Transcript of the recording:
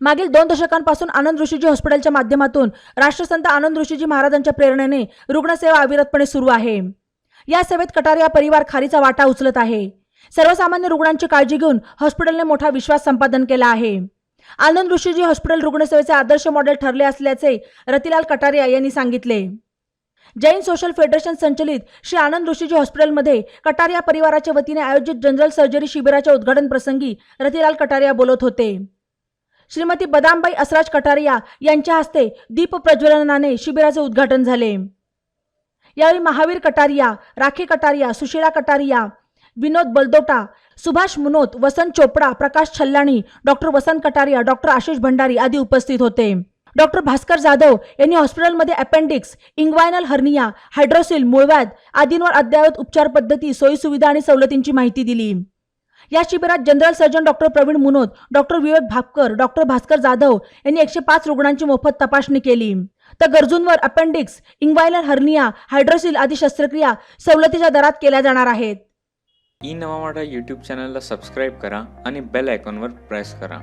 मागील दोन दशकांपासून आनंद ऋषीजी हॉस्पिटलच्या माध्यमातून राष्ट्रसंत आनंद ऋषीजी महाराजांच्या प्रेरणेने रुग्णसेवा अविरतपणे सुरू आहे. या सेवेत कटारिया परिवार खारीचा वाटा उचलत आहे. सर्वसामान्य रुग्णांची काळजी घेऊन हॉस्पिटलने मोठा विश्वास संपादन केला आहे. आनंद ऋषीजी हॉस्पिटल रुग्णसेवेचे आदर्श मॉडेल ठरले असल्याचे रतिलाल कटारिया यांनी सांगितले. जैन सोशल फेडरेशन संचलित श्री आनंद ऋषीजी हॉस्पिटलमध्ये कटारिया परिवाराच्या वतीने आयोजित जनरल सर्जरी शिबिराच्या उद्घाटन प्रसंगी रतिलाल कटारिया बोलत होते. श्रीमती बदामबाई असराज कटारिया यांच्या हस्ते दीप प्रज्वलनाने शिबिराचे उद्घाटन झाले. यावेळी महावीर कटारिया राखी कटारिया सुशीला कटारिया विनोद बलदोटा सुभाष मुनोत वसंत चोपडा प्रकाश छल्लाणी डॉक्टर वसंत कटारिया डॉक्टर आशिष भंडारी आदी उपस्थित होते. डॉक्टर भास्कर जाधव यांनी हॉस्पिटलमध्ये अपेंडिक्स इंग्वायनल हर्निया हायड्रोसिल मूळव्याध आदींवर अद्ययावत उपचार पद्धती सोयीसुविधा आणि सवलतींची माहिती दिली. या शिबिरात general surgeon doctor Pravin Munot doctor Vivek Bhapkar doctor Bhaskar Jadhav यांनी एकशे पाच रुग्णांची मोफत तपासणी केली. तर गरजूंवर अपेंडिक्स इंग्वायलर हर्निया हायड्रोसिल आदी शस्त्रक्रिया सवलतीच्या दरात केल्या जाणार आहेत. ई नवा मराठा यूट्यूब चॅनलला सबस्क्राईब करा आणि बेल आयकॉनवर प्रेस करा.